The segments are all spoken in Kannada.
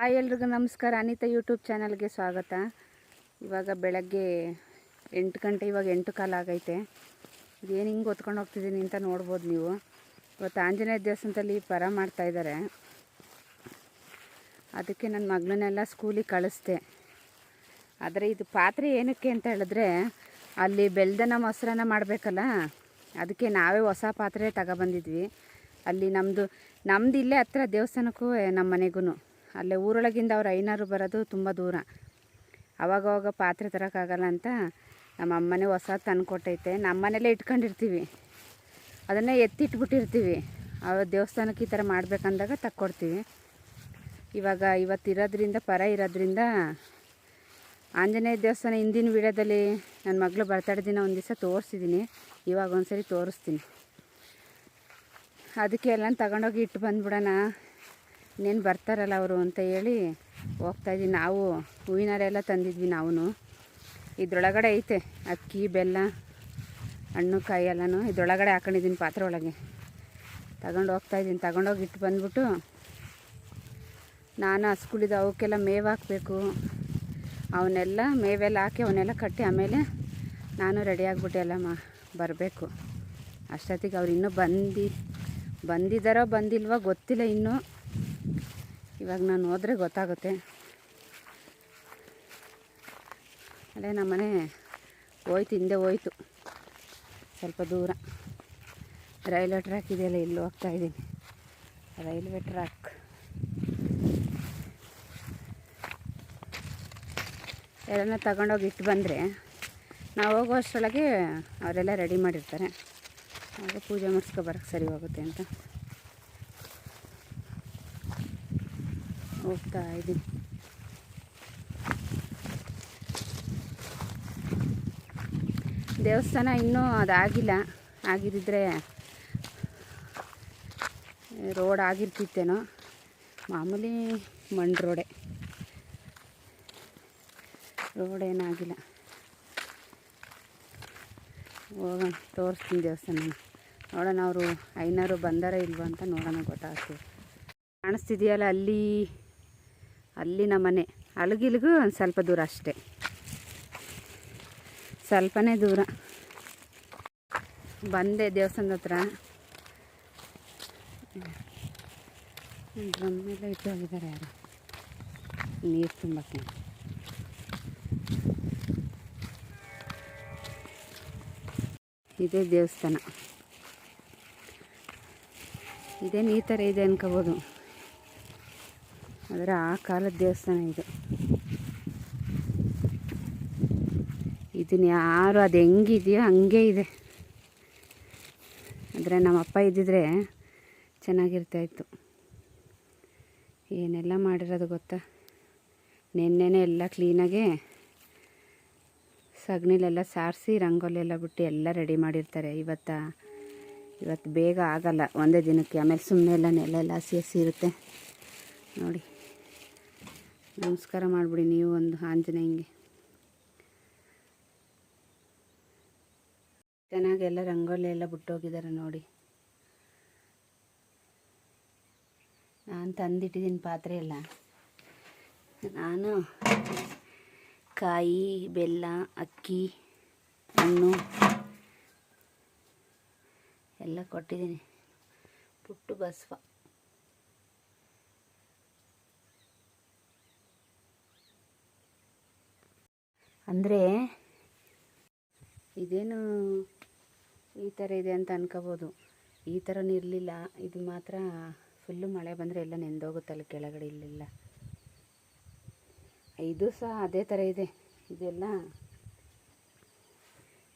ಹಾಯ್ ಎಲ್ರಿಗೂ ನಮಸ್ಕಾರ. ಅನಿತಾ ಯೂಟ್ಯೂಬ್ ಚಾನಲ್ಗೆ ಸ್ವಾಗತ. ಇವಾಗ ಬೆಳಗ್ಗೆ ಎಂಟು ಗಂಟೆ, ಇವಾಗ ಎಂಟು ಕಾಲ ಆಗೈತೆ. ಇದೇನು ಹಿಂಗೆ ಹೊತ್ಕೊಂಡು ಹೋಗ್ತಿದ್ದೀನಿ ಅಂತ ನೋಡ್ಬೋದು ನೀವು. ಇವತ್ತು ಆಂಜನೇಯ ದೇವಸ್ಥಾನದಲ್ಲಿ ಪರ ಮಾಡ್ತಾಯಿದ್ದಾರೆ ಅದಕ್ಕೆ ನನ್ನ ಮಗಳನ್ನೆಲ್ಲ ಸ್ಕೂಲಿಗೆ ಕಳಿಸ್ದೆ. ಆದರೆ ಇದು ಪಾತ್ರೆ ಏನಕ್ಕೆ ಅಂತ ಹೇಳಿದ್ರೆ, ಅಲ್ಲಿ ಬೆಲ್ದನ ಮೊಸರನ್ನ ಮಾಡಬೇಕಲ್ಲ, ಅದಕ್ಕೆ ನಾವೇ ಹೊಸ ಪಾತ್ರೆ ತಗೊಬಂದಿದ್ವಿ. ಅಲ್ಲಿ ನಮ್ಮದು ನಮ್ದು ಇಲ್ಲೇ ಹತ್ರ ದೇವಸ್ಥಾನಕ್ಕೂ ನಮ್ಮ ಮನೆಗೂ ಅಲ್ಲೇ ಊರೊಳಗಿಂದ ಅವ್ರು ಐನಾರು ಬರೋದು ತುಂಬ ದೂರ. ಅವಾಗವಾಗ ಪಾತ್ರೆ ತರೋಕ್ಕಾಗಲ್ಲ ಅಂತ ನಮ್ಮ ಅಮ್ಮನೇ ಹೊಸ ತಂದುಕೊಟ್ಟೈತೆ. ನಮ್ಮ ಮನೇಲೇ ಇಟ್ಕೊಂಡಿರ್ತೀವಿ. ಅದನ್ನೇ ಎತ್ತಿಟ್ಬಿಟ್ಟಿರ್ತೀವಿ. ಅವ ದೇವಸ್ಥಾನಕ್ಕೆ ಈ ಥರ ಮಾಡಬೇಕಂದಾಗ ತಕ್ಕೊಡ್ತೀವಿ. ಇವಾಗ ಇವತ್ತಿರೋದ್ರಿಂದ, ಪರ ಇರೋದ್ರಿಂದ ಆಂಜನೇಯ ದೇವಸ್ಥಾನ ಹಿಂದಿನ ವಿಡಿಯೋದಲ್ಲಿ ನನ್ನ ಮಗಳು ಬರ್ತಡೇ ದಿನ ಒಂದು ದಿವಸ ತೋರಿಸಿದ್ದೀನಿ ಇವಾಗ ಒಂದು ಸರಿ ತೋರಿಸ್ತೀನಿ. ಅದಕ್ಕೆ ಎಲ್ಲ ತಗೊಂಡೋಗಿ ಇಟ್ಟು ಬಂದ್ಬಿಡೋಣ. ಇನ್ನೇನು ಬರ್ತಾರಲ್ಲ ಅವರು ಅಂತ ಹೇಳಿ ಹೋಗ್ತಾಯಿದ್ವಿ ನಾವು ಹೂವಿನಾರೆಲ್ಲ ತಂದಿದ್ವಿ ನಾವು ಇದ್ರೊಳಗಡೆ ಐತೆ ಅಕ್ಕಿ, ಬೆಲ್ಲ, ಹಣ್ಣು, ಕಾಯಿ ಎಲ್ಲನೂ. ಇದ್ರೊಳಗಡೆ ಹಾಕೊಂಡಿದ್ದೀನಿ ಪಾತ್ರೆ ಒಳಗೆ. ತಗೊಂಡು ಹೋಗ್ತಾಯಿದ್ದೀನಿ ತಗೊಂಡೋಗಿ ಇಟ್ಟು ಬಂದ್ಬಿಟ್ಟು ನಾನು ಹಸ್ಗುಳಿದ ಅವಕ್ಕೆಲ್ಲ ಮೇವು ಹಾಕಬೇಕು. ಅವನ್ನೆಲ್ಲ ಮೇವೆಲ್ಲ ಹಾಕಿ ಅವನ್ನೆಲ್ಲ ಕಟ್ಟಿ ಆಮೇಲೆ ನಾನು ರೆಡಿ ಆಗಿಬಿಟ್ಟೆ ಎಲ್ಲ ಬರಬೇಕು. ಅಷ್ಟೊತ್ತಿಗೆ ಅವ್ರು ಇನ್ನೂ ಬಂದಿ ಬಂದಿದ್ದಾರೋ ಬಂದಿಲ್ವೋ ಗೊತ್ತಿಲ್ಲ ಇನ್ನೂ. ಇವಾಗ ನಾನು ಹೋದರೆ ಗೊತ್ತಾಗುತ್ತೆ. ಅಲ್ಲೇ ನಮ್ಮನೆ ಹೋಯ್ತು, ಹಿಂದೆ ಹೋಯ್ತು. ಸ್ವಲ್ಪ ದೂರ. ರೈಲ್ವೆ ಟ್ರ್ಯಾಕ್ ಇದೆಯಲ್ಲ, ಇಲ್ಲಿ ಹೋಗ್ತಾ ಇದ್ದೀನಿ. Railway track. ಎಲ್ಲನ ತಗೊಂಡೋಗಿ ಇಟ್ಟು ಬಂದರೆ, ನಾವು ಹೋಗೋ ಅಷ್ಟರೊಳಗೆ ಅವರೆಲ್ಲ ರೆಡಿ ಮಾಡಿರ್ತಾರೆ. ಆಗ ಪೂಜೆ ಮಾಡಿಸ್ಕೊ ಬರೋಕ್ಕೆ ಸರಿ ಹೋಗುತ್ತೆ ಅಂತ. ಹೋಗ್ತಾ ಇದ್ದೀನಿ ದೇವಸ್ಥಾನ ಇನ್ನೂ ಅದಾಗಿಲ್ಲ. ಆಗಿದ್ದರೆ ರೋಡ್ ಆಗಿರ್ತಿತ್ತೇನೋ. ಮಾಮೂಲಿ ಮಣ್ಣು ರೋಡೆ. ರೋಡ್ ಏನಾಗಿಲ್ಲ. ಹೋಗೋಣ, ತೋರಿಸ್ತೀನಿ ದೇವಸ್ಥಾನ. ನೋಡೋಣ ಅವರು ಐನಾರು ಬಂದಾರ ಇಲ್ವಾ ಅಂತ ನೋಡೋಣ ಗೊತ್ತಾಗ್ತದೆ. ಕಾಣಿಸ್ತಿದೆಯಲ್ಲ ಅಲ್ಲಿ ಅಲ್ಲಿ ನಮ್ಮ ಮನೆ. ಅಲಗಿಲ್ಗೂ ಒಂದು ಸ್ವಲ್ಪ ದೂರ ಅಷ್ಟೇ. ಸ್ವಲ್ಪನೇ ದೂರ. ಬಂದೆ ದೇವಸ್ಥಾನದ ಹತ್ರ. ಎಲ್ಲ ಇಟ್ಟು ಹೋಗಿದ್ದಾರೆ ಯಾರು? ನೀರು ತುಂಬಕ್ಕೆ. ಇದೇ ದೇವಸ್ಥಾನ. ಇದೇನು ಈ ಥರ ಇದೆ ಅನ್ಕೋಬೋದು. ಆದರೆ ಆ ಕಾಲದ ದೇವಸ್ಥಾನ ಇದು. ಇದನ್ನು ಯಾರು ಅದು ಹೆಂಗಿದೆಯೋ ಹಂಗೆ ಇದೆ. ಅಂದರೆ ನಮ್ಮ ಅಪ್ಪ ಇದ್ದಿದ್ರೆ ಚೆನ್ನಾಗಿರ್ತಾಯಿತ್ತು ಏನೆಲ್ಲ ಮಾಡಿರೋದು ಗೊತ್ತಾ? ನಿನ್ನೆನೇ ಎಲ್ಲ ಕ್ಲೀನಾಗೆ ಸಗಣಿಲೆಲ್ಲ ಸಾರಿಸಿ ರಂಗೋಲಿ ಎಲ್ಲ ಬಿಟ್ಟು ಎಲ್ಲ ರೆಡಿ ಮಾಡಿರ್ತಾರೆ. ಇವತ್ತ? ಇವತ್ತು ಬೇಗ ಆಗಲ್ಲ. ಒಂದೇ ದಿನಕ್ಕೆ. ಆಮೇಲೆ ಸುಮ್ಮನೆ ಎಲ್ಲ ನೆಲ ಎಲ್ಲ ಹಸಿ ಹಸಿ ಇರುತ್ತೆ. ನೋಡಿ. ನಮಸ್ಕಾರ ಮಾಡಿಬಿಡಿ ನೀವು ಒಂದು ಆಂಜನೇಯಂಗೆ. ಚೆನ್ನಾಗೆಲ್ಲ ರಂಗೋಲಿ ಎಲ್ಲ ಬಿಟ್ಟೋಗಿದ್ದಾರೆ ನೋಡಿ. ನಾನು ತಂದಿಟ್ಟಿದ್ದೀನಿ ಪಾತ್ರೆ ಎಲ್ಲ. ನಾನು ಕಾಯಿ, ಬೆಲ್ಲ, ಅಕ್ಕಿ, ಹಣ್ಣು ಎಲ್ಲ ಕೊಟ್ಟಿದ್ದೀನಿ. ಪುಟ್ಟು ಬಸವ. ಅಂದರೆ ಇದೇನು ಈ ಥರ ಇದೆ ಅಂತ ಅನ್ಕೋಬೋದು. ಈ ಥರನೂ ಇರಲಿಲ್ಲ. ಇದು ಮಾತ್ರ ಫುಲ್ಲು ಮಳೆ ಬಂದರೆ ಎಲ್ಲ ನೆಂದೋಗುತ್ತಲ್ಲ ಕೆಳಗಡೆ ಇಲ್ಲೆಲ್ಲ. ಇದು ಸಹ ಅದೇ ಥರ ಇದೆ. ಇದೆಲ್ಲ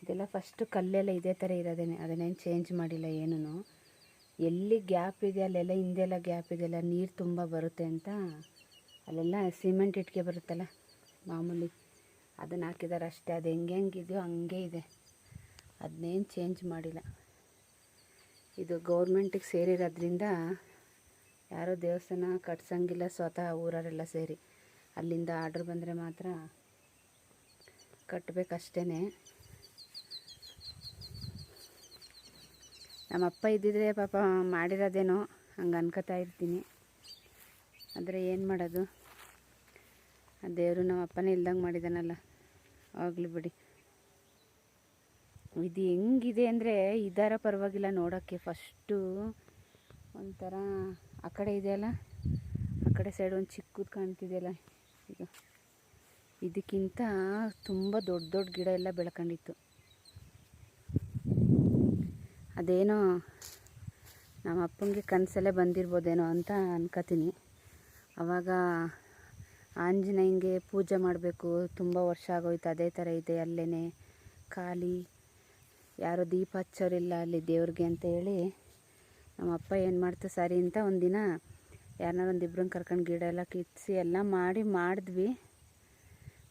ಇದೆಲ್ಲ ಫಸ್ಟು ಕಲ್ಲೆಲ್ಲ ಇದೇ ಥರ ಇರೋದೇನೆ ಅದನ್ನೇನು ಚೇಂಜ್ ಮಾಡಿಲ್ಲ ಏನೂ ಎಲ್ಲಿ ಗ್ಯಾಪ್ ಇದೆ, ಅಲ್ಲೆಲ್ಲ ಹಿಂದೆಲ್ಲ ಗ್ಯಾಪ್ ಇದೆಯಲ್ಲ ನೀರು ತುಂಬ ಬರುತ್ತೆ ಅಂತ ಅಲ್ಲೆಲ್ಲ ಸಿಮೆಂಟ್ ಇಟ್ಕೆ ಬರುತ್ತಲ್ಲ, ಮಾಮೂಲಿ ಅದನ್ನು ಹಾಕಿದ್ದಾರೆ ಅಷ್ಟೇ. ಅದು ಹೆಂಗೆ ಹೆಂಗಿದೆಯೋ ಹಂಗೆ ಇದೆ. ಅದನ್ನೇನು ಚೇಂಜ್ ಮಾಡಿಲ್ಲ. ಇದು ಗೌರ್ಮೆಂಟಿಗೆ ಸೇರಿರೋದ್ರಿಂದ ಯಾರೋ ದೇವಸ್ಥಾನ ಕಟ್ಸಂಗಿಲ್ಲ ಸ್ವತಃ ಊರವರೆಲ್ಲ ಸೇರಿ. ಅಲ್ಲಿಂದ ಆರ್ಡ್ರ್ ಬಂದರೆ ಮಾತ್ರ ಕಟ್ಟಬೇಕಷ್ಟೇ ನಮ್ಮಪ್ಪ ಇದ್ದಿದ್ರೆ ಪಾಪ ಮಾಡಿರೋದೇನೋ ಹಂಗೆ ಅನ್ಕೋತಾ ಇರ್ತೀನಿ. ಆದರೆ ಏನು ಮಾಡೋದು? ಆ ದೇವರು ನಮ್ಮಪ್ಪನೇ ಇಲ್ದಂಗೆ ಮಾಡಿದಾನಲ್ಲ. ಆಗಲಿ ಬಿಡಿ. ಇದು ಹೆಂಗಿದೆ ಅಂದರೆ ಇದಾರ ಪರವಾಗಿಲ್ಲ ನೋಡೋಕ್ಕೆ ಫಸ್ಟು. ಒಂಥರ ಆ ಕಡೆ ಇದೆಯಲ್ಲ ಆ ಕಡೆ ಸೈಡ್ ಒಂದು ಚಿಕ್ಕದು ಕಾಣ್ತಿದೆಯಲ್ಲ ಇದು ಇದಕ್ಕಿಂತ ತುಂಬ ದೊಡ್ಡ ದೊಡ್ಡ ಗಿಡ ಎಲ್ಲ ಬೆಳ್ಕೊಂಡಿತ್ತು. ಅದೇನೋ ನಮ್ಮ ಅಪ್ಪನಿಗೆ ಕನಸಲ್ಲೇ ಬಂದಿರ್ಬೋದೇನೋ ಅಂತ ಅನ್ಕೋತೀನಿ. ಅವಾಗ ಆಂಜನೇಯಂಗೆ ಪೂಜೆ ಮಾಡಬೇಕು. ತುಂಬ ವರ್ಷ ಆಗೋಯ್ತು, ಅದೇ ಥರ ಇದೆ ಅಲ್ಲೇ ಖಾಲಿ. ಯಾರೋ ದೀಪ ಹಚ್ಚೋರಿಲ್ಲ ಅಲ್ಲಿ ದೇವ್ರಿಗೆ ಅಂತ ಹೇಳಿ ನಮ್ಮ ಅಪ್ಪ ಏನು ಮಾಡ್ತು, ಸರಿ ಅಂತ ಒಂದಿನ ಯಾರನ್ನಾರು ಒಂದು ಇಬ್ಬರನ್ನ ಕರ್ಕೊಂಡು ಗಿಡ ಎಲ್ಲ ಕಿತ್ತಿಸಿ ಎಲ್ಲ ಮಾಡಿ ಮಾಡಿದ್ವಿ.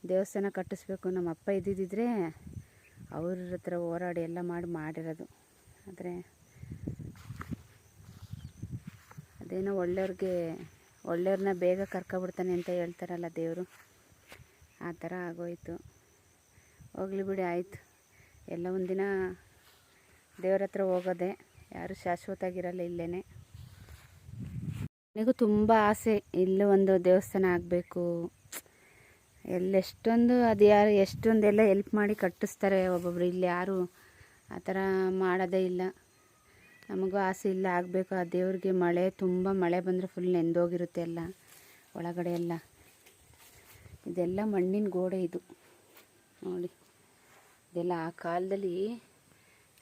ದೇವಸ್ಥಾನ ಕಟ್ಟಿಸ್ಬೇಕು ನಮ್ಮ ಅಪ್ಪ ಇದ್ದಿದ್ದಿದ್ರೆ ಅವ್ರ ಹತ್ರ ಹೋರಾಡಿ ಎಲ್ಲ ಮಾಡಿ ಮಾಡಿರೋದು. ಆದರೆ ಅದೇನೋ ಒಳ್ಳೆಯವ್ರಿಗೆ ಒಳ್ಳೆಯವ್ರನ್ನ ಬೇಗ ಕರ್ಕೊಬಿಡ್ತಾನೆ ಅಂತ ಹೇಳ್ತಾರಲ್ಲ ದೇವರು. ಆ ಥರ ಆಗೋಯಿತು. ಹೋಗ್ಲಿ ಬಿಡಿ, ಆಯಿತು. ಎಲ್ಲ ಒಂದಿನ ದೇವ್ರ ಹತ್ರ ಹೋಗೋದೆ. ಯಾರು ಶಾಶ್ವತ ಆಗಿರಲ್ಲ ಇಲ್ಲೇ ನನಗೂ ತುಂಬ ಆಸೆ, ಇಲ್ಲೂ ಒಂದು ದೇವಸ್ಥಾನ ಆಗಬೇಕು. ಎಲ್ಲೆಷ್ಟೊಂದು ಅದು ಯಾರು ಎಷ್ಟೊಂದೆಲ್ಲ ಹೆಲ್ಪ್ ಮಾಡಿ ಕಟ್ಟಿಸ್ತಾರೆ ಒಬ್ಬೊಬ್ರು. ಇಲ್ಲಿ ಯಾರು ಆ ಥರ ಮಾಡೋದೇ ಇಲ್ಲ. ನಮಗೂ ಆಸೆ ಇಲ್ಲ, ಆಗಬೇಕು. ಆ ದೇವ್ರಿಗೆ ಮಳೆ, ತುಂಬ ಮಳೆ ಬಂದರೆ ಫುಲ್ ನೆಂದೋಗಿರುತ್ತೆ ಎಲ್ಲ, ಒಳಗಡೆ ಎಲ್ಲ. ಇದೆಲ್ಲ ಮಣ್ಣಿನ ಗೋಡೆ ಇದು. ನೋಡಿ, ಇದೆಲ್ಲ ಆ ಕಾಲದಲ್ಲಿ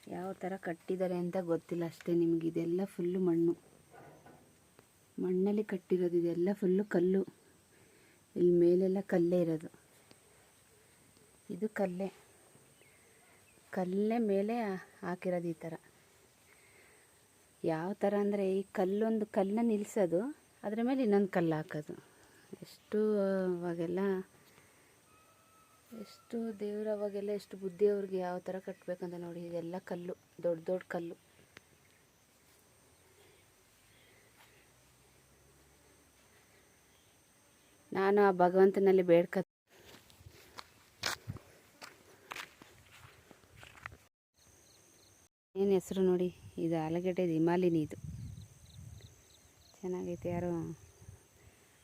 ಯಾವ ಥರ ಕಟ್ಟಿದ್ದಾರೆ ಅಂತ ಗೊತ್ತಿಲ್ಲ ಅಷ್ಟೇ ನಿಮಗೆ. ಇದೆಲ್ಲ ಫುಲ್ಲು ಮಣ್ಣು. ಮಣ್ಣಲ್ಲಿ ಕಟ್ಟಿರೋದು ಇದೆಲ್ಲ ಫುಲ್ಲು ಕಲ್ಲು. ಇಲ್ಲಿ ಮೇಲೆಲ್ಲ ಕಲ್ಲೇ ಇರೋದು. ಇದು ಕಲ್ಲೇ. ಕಲ್ಲೇ ಮೇಲೆ ಹಾಕಿರೋದು ಈ ಥರ ಯಾವ ಥರ ಅಂದರೆ ಈ ಕಲ್ಲೊಂದು ಕಲ್ಲನ್ನ ನಿಲ್ಲಿಸೋದು ಅದರ ಮೇಲೆ ಇನ್ನೊಂದು ಕಲ್ಲು ಹಾಕೋದು. ಎಷ್ಟು ಅವಾಗೆಲ್ಲ, ಎಷ್ಟು ದೇವ್ರು ಅವಾಗೆಲ್ಲ ಎಷ್ಟು ಬುದ್ಧಿ ಅವ್ರಿಗೆ ಯಾವ ಥರ ಕಟ್ಟಬೇಕಂತ ನೋಡಿ, ಇದೆಲ್ಲ ಕಲ್ಲು, ದೊಡ್ಡ ದೊಡ್ಡ ಕಲ್ಲು. ನಾನು ಆ ಭಗವಂತನಲ್ಲಿ ಬೇಡ್ಕ ಏನು ಹೆಸರು ನೋಡಿ? ಇದು ಆಲೂಗಡ್ಡೆ ಹಿಮಾಲಿನಿ ಇದು. ಚೆನ್ನಾಗೈತೆ ಯಾರು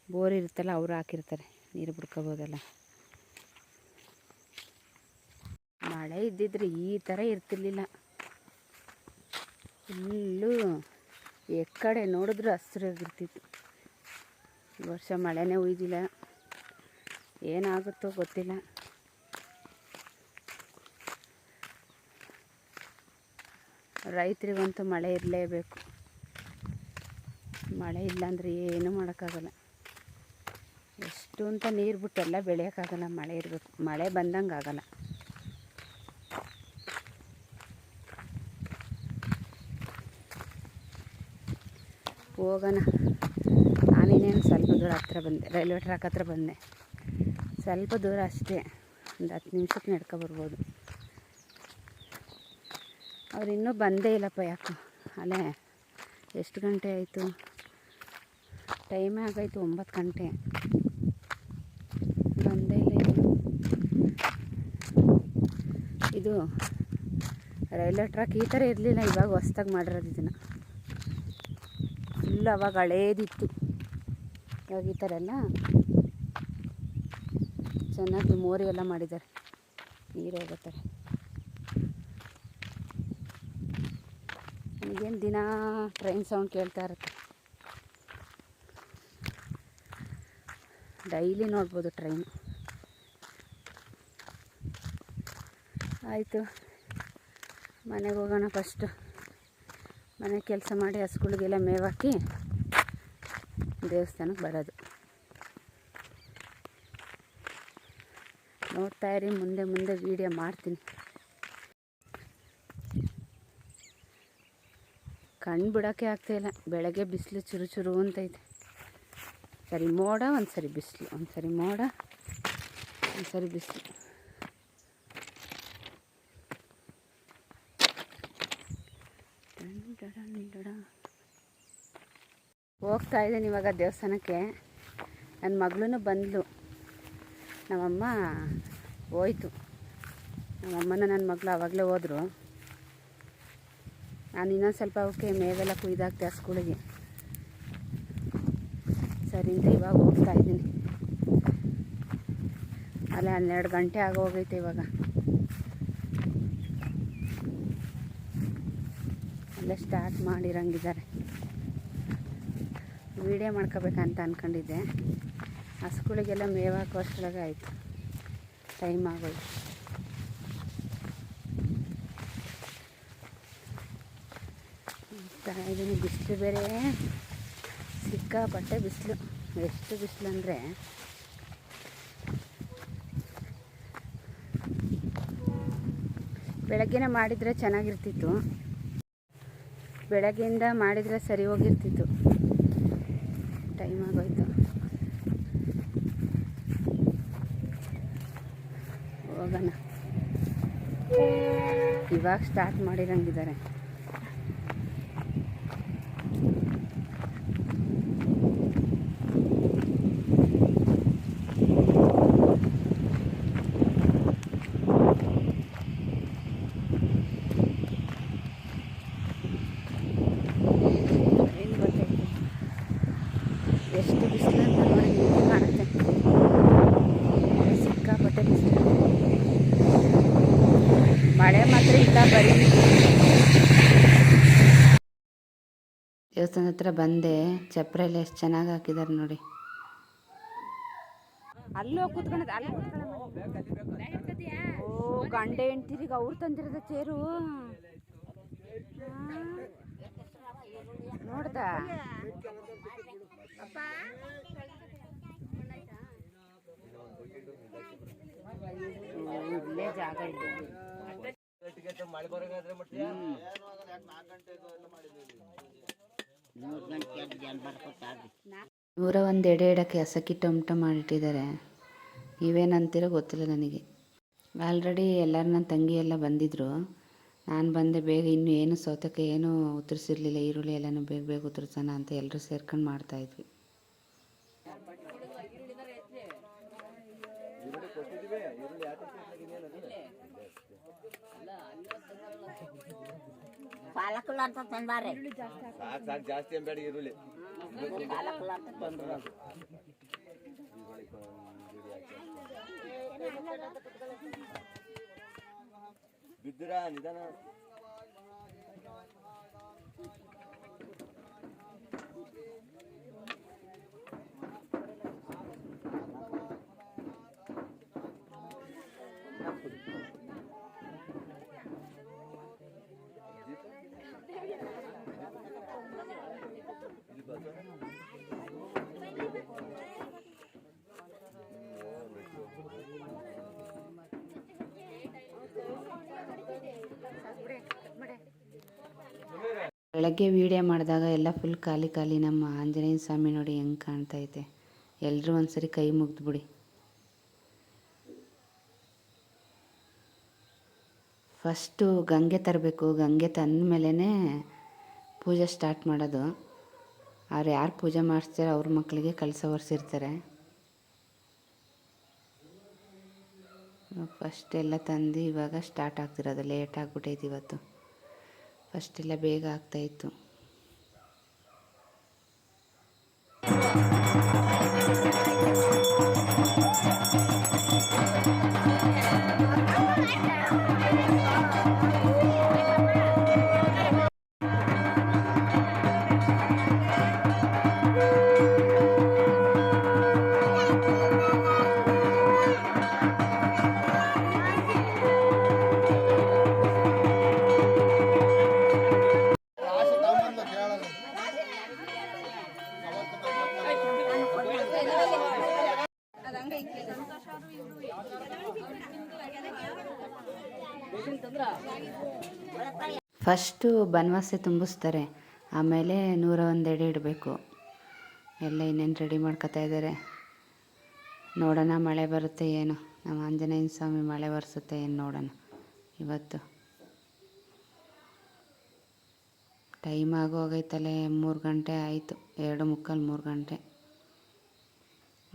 ಬೋರ್ ಇರುತ್ತಲ್ಲ ಅವರು ಹಾಕಿರ್ತಾರೆ, ನೀರು ಬಿಡ್ಕೋಬೋದಲ್ಲ. ಮಳೆ ಇದ್ದಿದ್ರೆ ಈ ಥರ ಇರ್ತಿರ್ಲಿಲ್ಲ. ಫುಲ್ಲು ಎಕ್ಕಡೆ ನೋಡಿದ್ರು ಹಸಿರಾಗಿರ್ತಿತ್ತು ಈ ವರ್ಷ ಮಳೆನೇ ಉಯ್ದಿಲ್ಲ. ಏನಾಗುತ್ತೋ ಗೊತ್ತಿಲ್ಲ. ರೈತರಿಗಂತೂ ಮಳೆ ಇರಲೇಬೇಕು. ಮಳೆ ಇಲ್ಲಾಂದ್ರೆ ಏನೂ ಮಾಡೋಕ್ಕಾಗಲ್ಲ. ಎಷ್ಟು ಅಂತ ನೀರು ಬಿಟ್ಟೆಲ್ಲ ಬೆಳೆಯೋಕ್ಕಾಗಲ್ಲ, ಮಳೆ ಇರಬೇಕು. ಮಳೆ ಬಂದಂಗೆ ಆಗಲ್ಲ. ಹೋಗೋಣ. ನಾನೇನೇನು ಸ್ವಲ್ಪ ದೂರ ಹತ್ರ ಬಂದೆ, ರೈಲ್ವೆ ಟ್ರ್ಯಾಕ್ ಹತ್ರ ಬಂದೆ. ಸ್ವಲ್ಪ ದೂರ ಅಷ್ಟೇ. ಒಂದು ಹತ್ತು ನಿಮಿಷಕ್ಕೆ ನಡ್ಕೊ ಬರ್ಬೋದು. ಅವ್ರು ಇನ್ನೂ ಬಂದೇ ಇಲ್ಲಪ್ಪ ಯಾಕೋ. ಅಲ್ಲೇ ಎಷ್ಟು ಗಂಟೆ ಆಯಿತು? ಟೈಮೇ ಆಗೋಯ್ತು, ಒಂಬತ್ತು ಗಂಟೆ. ಬಂದೇ ಇಲ್ಲ ಇದು ರೈಲ್ವೆ ಟ್ರ್ಯಾಕ್ ಈ ಥರ ಇರಲಿಲ್ಲ, ಇವಾಗ ಹೊಸ್ದಾಗಿ ಮಾಡಿರೋದು ಇದನ್ನು. ಫುಲ್ ಅವಾಗ ಹಳೇದಿತ್ತು. ಇವಾಗ ಈ ಥರ ಎಲ್ಲ ಚೆನ್ನಾಗಿ ಮೋರಿ ಎಲ್ಲ ಮಾಡಿದ್ದಾರೆ. ನೀರು ಹೋಗೋ ನನಗೇನು ದಿನ ಟ್ರೈನ್ ಸೌಂಡ್ ಕೇಳ್ತಾ ಇರುತ್ತೆ. ಡೈಲಿ ನೋಡ್ಬೋದು ಟ್ರೈನ್ ಆಯಿತು. ಮನೆಗೆ ಹೋಗೋಣ ಫಸ್ಟು ಮನೆ ಕೆಲಸ ಮಾಡಿ ಹಸುಗಳಿಗೆಲ್ಲ ಮೇವಾಕಿ ದೇವಸ್ಥಾನಕ್ಕೆ ಬರೋದು. ನೋಡ್ತಾಯಿರಿ ಮುಂದೆ ಮುಂದೆ ವೀಡಿಯೋ ಮಾಡ್ತೀನಿ. ಕಣ್ಣು ಬಿಡೋಕ್ಕೆ ಆಗ್ತಾಯಿಲ್ಲ ಬೆಳಗ್ಗೆ ಬಿಸಿಲು ಚುರು ಚುರು ಅಂತೈತೆ. ಸರಿ ಮೋಡ ಒಂದು ಸರಿ ಬಿಸಿಲು ಒಂದು ಸರಿ ಮೋಡ ಒಂದು ಸರಿ ಬಿಸಿಲು. ಹೋಗ್ತಾ ಇದ್ದೀನಿ ಇವಾಗ ದೇವಸ್ಥಾನಕ್ಕೆ. ನನ್ನ ಮಗಳೂ ಬಂದಳು ನಮ್ಮಮ್ಮ ಹೋಯ್ತು. ನಮ್ಮಮ್ಮನ ನನ್ನ ಮಗಳು ಆವಾಗಲೇ ಹೋದರು. ನಾನು ಇನ್ನೊಂದು ಸ್ವಲ್ಪ ಅವಕ್ಕೆ ಮೇವೆಲ್ಲ ಕುಯ್ದಾಕ್ತೆ ಹಸ್ಗಳಿಗೆ ಸರಿ ಅಂತ ಇವಾಗ ಹೋಗ್ತಾ ಇದ್ದೀನಿ. ಅಲ್ಲ ಹನ್ನೆರಡು ಗಂಟೆ ಆಗೋಗೈತೆ ಇವಾಗ. ಅಲ್ಲೇ ಸ್ಟಾರ್ಟ್ ಮಾಡಿರಂಗಿದ್ದಾರೆ. ವೀಡಿಯೋ ಮಾಡ್ಕೋಬೇಕಂತ ಅಂದ್ಕೊಂಡಿದ್ದೆ ಹಸುಗಳಿಗೆಲ್ಲ ಮೇವು ಹಾಕೋ ಆಯಿತು. ಟೈಮ್ ಆಗೋಯ್ತು. ಥರ ಇದನ್ನು ಬಿಸಿಲು ಬೇರೆ ಸಿಕ್ಕಾಪಟ್ಟೆ ಬಿಸಿಲು. ಎಷ್ಟು ಬಿಸಿಲು ಅಂದರೆ ಬೆಳಗ್ಗೆನೇ ಮಾಡಿದರೆ ಚೆನ್ನಾಗಿರ್ತಿತ್ತು. ಬೆಳಗ್ಗೆಯಿಂದ ಮಾಡಿದರೆ ಸರಿ ಹೋಗಿರ್ತಿತ್ತು. ಟೈಮ್ ಆಗೋಯ್ತು. ಹೋಗೋಣ. ಇವಾಗ ಸ್ಟಾರ್ಟ್ ಮಾಡಿರಂಗಿದ್ದಾರೆ ಏನು ಗೊತ್ತಾಯ್ತು ಎಷ್ಟು ಬಿಸಿಲು ಅಂತ ನೋಡಿ ನಿಮಗೆ ಕಾಣುತ್ತೆ ಸಿಕ್ಕಾಪಟ್ಟೆ ಬಿಸಿಲು ಮಳೆ ಮಾತ್ರ ಇಲ್ಲ ಬರೀ ದೇವಸ್ಥಾನದ ಹತ್ರ ಬಂದೆ. ಚಪ್ರಲ್ಲಿ ಎಷ್ಟು ಚೆನ್ನಾಗಿ ಹಾಕಿದಾರೆ ನೋಡಿ. ಅಲ್ಲೋ ಕೂತ್ಕೊಳ್ಳೋದು ಅಲ್ಲಿ ಓ ಗಂಡ ಹೆಂಡ್ತಿರಿಗೆ ಅವ್ರು ತಂದಿರೋದ ಚೇರು. ನೋಡ್ದ ಇಲ್ಲೇ ಜಾಗ ಇದೆ ನೂರ ಒಂದು ಎಡೆ ಇಡೋಕ್ಕೆ ಹಸಕ್ಕಿ ಟೊಮಟ ಮಾಡಿಟ್ಟಿದ್ದಾರೆ. ಇವೇನಂತೀರೋ ಗೊತ್ತಿಲ್ಲ ನನಗೆ. ಆಲ್ರೆಡಿ ಎಲ್ಲರೂ ನನ್ನ ತಂಗಿ ಎಲ್ಲ ಬಂದಿದ್ದರು ನಾನು ಬಂದೆ ಬೇಗ ಇನ್ನೂ ಏನು ಸೌತಕ್ಕೆ ಏನೂ ಉತ್ತರಿಸಿರ್ಲಿಲ್ಲ, ಈರುಳ್ಳಿ ಎಲ್ಲನೂ ಬೇಗ ಬೇಗ ಉತ್ತರಿಸೋಣ ಅಂತ ಎಲ್ಲರೂ ಸೇರ್ಕೊಂಡು ಮಾಡ್ತಾಯಿದ್ವಿ ಪಾಲಕುಲ ಅಂತ ತಂದಾರೆ ಸಾಕು ಸಾಕು ಜಾಸ್ತಿ ಬೇಡ ಈರುಳ್ಳಿ ಪಾಲಕುಲ ಅಂತ ತಂದ್ರು ಬಿದ್ದಿರ ನಿಧಾನ ಬೆಳಗ್ಗೆ ವೀಡಿಯೋ ಮಾಡಿದಾಗ ಎಲ್ಲ ಫುಲ್ ಖಾಲಿ ಖಾಲಿ ನಮ್ಮ ಆಂಜನೇಯ ಸ್ವಾಮಿ ನೋಡಿ ಹೆಂಗೆ ಕಾಣ್ತೈತೆ. ಎಲ್ಲರೂ ಒಂದ್ಸರಿ ಕೈ ಮುಗ್ದ್ಬಿಡಿ. ಫಸ್ಟು ಗಂಗೆ ತರಬೇಕು. ಗಂಗೆ ತಂದ ಮೇಲೇ ಪೂಜೆ ಸ್ಟಾರ್ಟ್ ಮಾಡೋದು. ಅವ್ರು ಯಾರು ಪೂಜೆ ಮಾಡಿಸ್ತಾರೆ ಅವ್ರ ಮಕ್ಕಳಿಗೆ ಕಳಸ ಒರೆಸಿರ್ತಾರೆ. ಫಸ್ಟ್ ಎಲ್ಲ ತಂದು ಇವಾಗ ಸ್ಟಾರ್ಟ್ ಆಗ್ತಿರೋದು. ಲೇಟ್ ಆಗಿಬಿಟ್ಟೈತೆ ಇವತ್ತು. ಫಸ್ಟ್ ಎಲ್ಲ ಬೇಗ ಆಗ್ತಾಯಿತ್ತು ಫಸ್ಟು ಬನವಾಸೆ ತುಂಬಿಸ್ತಾರೆ. ಆಮೇಲೆ ನೂರ ಒಂದೆಡೆ ಇಡಬೇಕು. ಎಲ್ಲ ಇನ್ನೇನು ರೆಡಿ ಮಾಡ್ಕೊತಾ ಇದ್ದಾರೆ. ನೋಡೋಣ ಮಳೆ ಬರುತ್ತೆ ಏನು. ನಮ್ಮ ಆಂಜನೇಯನ ಸ್ವಾಮಿ ಮಳೆ ಬರ್ಸುತ್ತೆ ಏನು ನೋಡೋಣ. ಇವತ್ತು ಟೈಮ್ ಆಗೋಗೈತಲೇ ಮೂರು ಗಂಟೆ ಆಯಿತು. ಎರಡು ಮುಕ್ಕಾಲು ಮೂರು ಗಂಟೆ.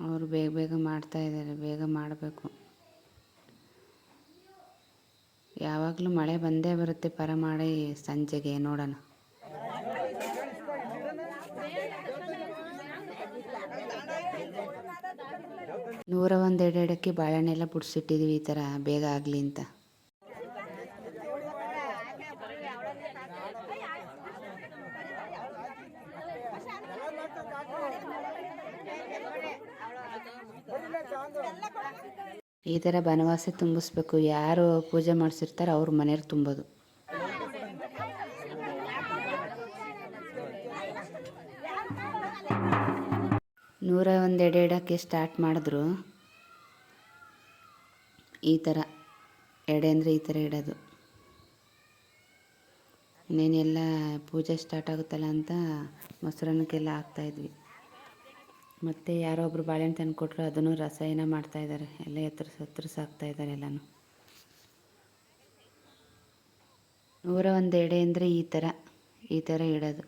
ಅವರು ಬೇಗ ಬೇಗ ಮಾಡ್ತಾ ಇದ್ದಾರೆ. ಬೇಗ ಮಾಡಬೇಕು. ಯಾವಾಗಲೂ ಮಳೆ ಬಂದೇ ಬರುತ್ತೆ ಪರ ಮಾಡಿ ಸಂಜೆಗೆ, ನೋಡೋಣ. ನೂರ ಒಂದು ಎರಡೆರಡಕ್ಕೆ ಬಾಳೆಹಣ್ಣೆಲ್ಲ ಬಿಡಿಸಿಟ್ಟಿದ್ದೀವಿ ಈ ಥರ, ಬೇಗ ಆಗಲಿ ಅಂತ. ಈ ಥರ ಬನವಾಸೆ ತುಂಬಿಸ್ಬೇಕು. ಯಾರು ಪೂಜೆ ಮಾಡಿಸಿರ್ತಾರೋ ಅವ್ರ ಮನೆಯವ್ರು ತುಂಬೋದು. ನೂರ ಒಂದು ಎಡೆ ಇಡೋಕ್ಕೆ ಸ್ಟಾರ್ಟ್ ಮಾಡಿದ್ರು. ಈ ಥರ ಎಡೆ ಅಂದರೆ ಈ ಥರ ಇಡೋದು. ಇನ್ನೇನೆಲ್ಲ ಪೂಜೆ ಸ್ಟಾರ್ಟ್ ಆಗುತ್ತಲ್ಲ ಅಂತ ಮೊಸರನ್ನಕ್ಕೆಲ್ಲ ಹಾಕ್ತಾಯಿದ್ವಿ ಮತ್ತು ಯಾರೋ ಒಬ್ಬರು ಬಾಳೆಹಣ್ಣು ತಂದು ಕೊಟ್ಟರು ಅದನ್ನು ರಸಾಯನ ಮಾಡ್ತಾಯಿದ್ದಾರೆ ಎಲ್ಲ ಎತ್ತರಿಸ್ ಎತ್ತರಿಸ್ ಹಾಕ್ತಾಯಿದ್ದಾರೆ ಎಲ್ಲನೂ. ನೂರ ಒಂದು ಎಡೆ ಅಂದರೆ ಈ ಥರ ಈ ಥರ ಇಡೋದು.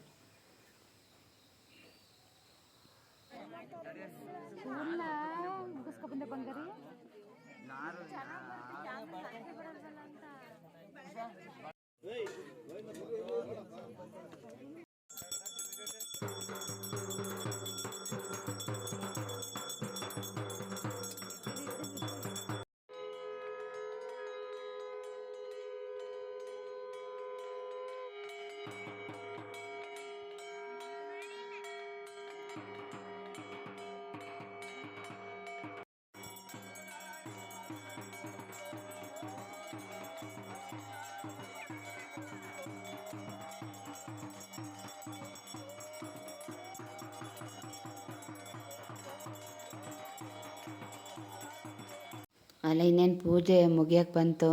ಅಲ್ಲ ಇನ್ನೇನು ಪೂಜೆ ಮುಗಿಯೋಕ್ಕೆ ಬಂತು?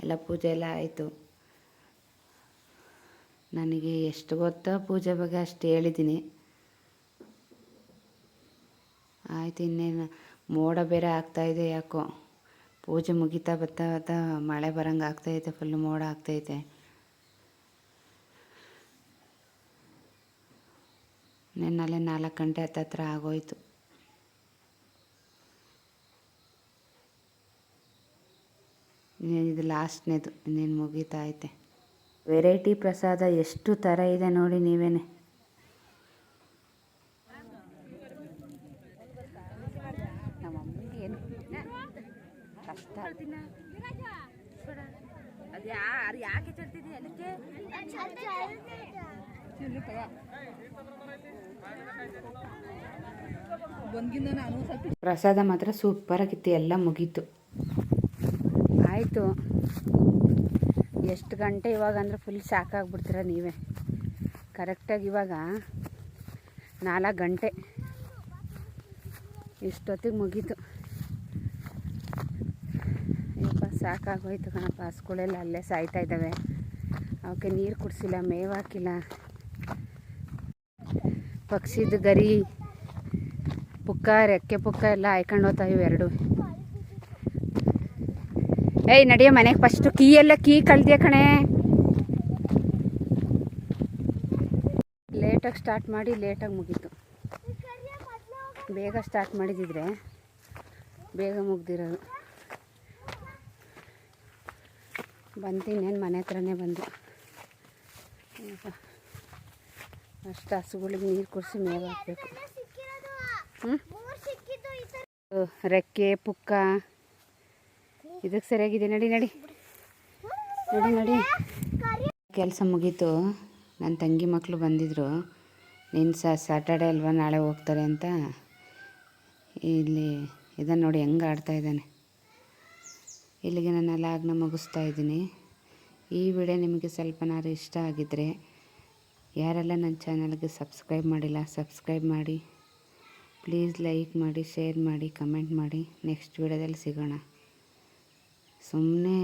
ಎಲ್ಲ ಪೂಜೆ ಎಲ್ಲ ಆಯಿತು. ಎಷ್ಟು ಗೊತ್ತೋ ಪೂಜೆ ಬಗ್ಗೆ ಅಷ್ಟು ಹೇಳಿದ್ದೀನಿ. ಆಯ್ತು ಇನ್ನೇನು, ಮೋಡ ಬೇರೆ ಆಗ್ತಾಯಿದೆ ಯಾಕೋ. ಪೂಜೆ ಮುಗಿತಾ ಬರ್ತಾ ಬರ್ತಾ ಮಳೆ ಬರಂಗೆ ಆಗ್ತಾಯಿದೆ ಫುಲ್ ಮೋಡ ಆಗ್ತೈತೆ ನೆನ್ನಲ್ಲೇ ನಾಲ್ಕು ಗಂಟೆ ಹತ್ತತ್ರ ಆಗೋಯ್ತು. ಇದು ಲಾಸ್ಟ್ನೇದು ಇನ್ನೇನು ಮುಗೀತಾ ಐತೆ. ವೆರೈಟಿ ಪ್ರಸಾದ ಎಷ್ಟು ಥರ ಇದೆ ನೋಡಿ ಅದಕ್ಕೆ? ಪ್ರಸಾದ ಮಾತ್ರ ಸೂಪರ್ ಆಗಿತ್ತು ಎಲ್ಲ ಮುಗೀತು. ಆಯಿತು. ಎಷ್ಟು ಗಂಟೆ ಇವಾಗ ಅಂದರೆ ಫುಲ್ ಸಾಕಾಗ್ಬಿಡ್ತೀರ ನೀವೇ? ಕರೆಕ್ಟಾಗಿ ಇವಾಗ ನಾಲ್ಕು ಗಂಟೆ. ಇಷ್ಟೊತ್ತಿಗೆ ಮುಗೀತು. ಯಪ್ಪ ಸಾಕಾಗೋಯ್ತು ಕಣಪ್ಪ. ಹಸ್ಗಳೆಲ್ಲ ಅಲ್ಲೇ ಸಾಯ್ತಾ ಇದ್ದಾವೆ. ಅವಕ್ಕೆ ನೀರು ಕುಡಿಸಿಲ್ಲ, ಮೇವು ಹಾಕಿಲ್ಲ. ಪಕ್ಷಿದು ಗರಿ ಪುಕ್ಕ ರೆಕ್ಕೆ ಪುಕ್ಕ ಎಲ್ಲ ಹಾಯ್ಕೊಂಡು ಹೋಗ್ತಾವೆ ಇವೆರಡು ಏಯ್ ನಡಿಯ ಮನೆಗೆ ಫಸ್ಟು ಕೀ ಎಲ್ಲ ಕೀ ಕಳ್ದೆ ಕಣೆ? ಲೇಟಾಗಿ ಸ್ಟಾರ್ಟ್ ಮಾಡಿ ಲೇಟಾಗಿ ಮುಗೀತು. ಬೇಗ ಸ್ಟಾರ್ಟ್ ಮಾಡಿದಿದ್ರೆ ಬೇಗ ಮುಗ್ದಿರೋದು. ಏನು ಮನೆ ಹತ್ರನೇ ಬಂದು. ಅಷ್ಟು ಹಸುಗಳಿಗೆ ನೀರು ಕುಡಿಸಿ ಮೇವು ಹಾಕಬೇಕು. ಹ್ಞೂ ರೆಕ್ಕೆ ಪುಕ್ಕ. ಇದಕ್ಕೆ ಸರಿಯಾಗಿದೆ. ನಡಿ ನಡಿ. ನಡಿ ನಡಿ. ಕೆಲಸ ಮುಗೀತು. ನನ್ನ ತಂಗಿ ಮಕ್ಕಳು ಬಂದಿದ್ದರು ನಿನ್ನ ಸ ಸ್ಯಾಟರ್ಡೆ ಅಲ್ವಾ ನಾಳೆ ಹೋಗ್ತಾರೆ ಅಂತ. ಇಲ್ಲಿ ಇದನ್ನು ನೋಡಿ ಹೆಂಗೆ ಆಡ್ತಾ ಇದ್ದಾನೆ. ಇಲ್ಲಿಗೆ ನನ್ನ ಲಾಗ್ನ ಮುಗಿಸ್ತಾ ಇದ್ದೀನಿ. ಈ ವಿಡಿಯೋ ನಿಮಗೆ ಸ್ವಲ್ಪನಾರು ಇಷ್ಟ ಆಗಿದ್ದರೆ ಯಾರೆಲ್ಲ ನನ್ನ ಚಾನಲ್ಗೆ ಸಬ್ಸ್ಕ್ರೈಬ್ ಮಾಡಿಲ್ಲ, ಸಬ್ಸ್ಕ್ರೈಬ್ ಮಾಡಿ. ಪ್ಲೀಸ್ ಲೈಕ್ ಮಾಡಿ, ಶೇರ್ ಮಾಡಿ, ಕಮೆಂಟ್ ಮಾಡಿ. ನೆಕ್ಸ್ಟ್ ವಿಡಿಯೋದಲ್ಲಿ ಸಿಗೋಣ. ಸುಮ್ಮನೆ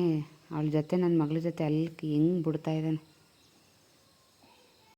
ಅವಳ ಜೊತೆ ನನ್ನ ಮಗಳ ಜೊತೆ ಅಲ್ಲಿ ಹೆಂಗೆ ಬಿಡ್ತಾ ಇದ್ದಾನೆ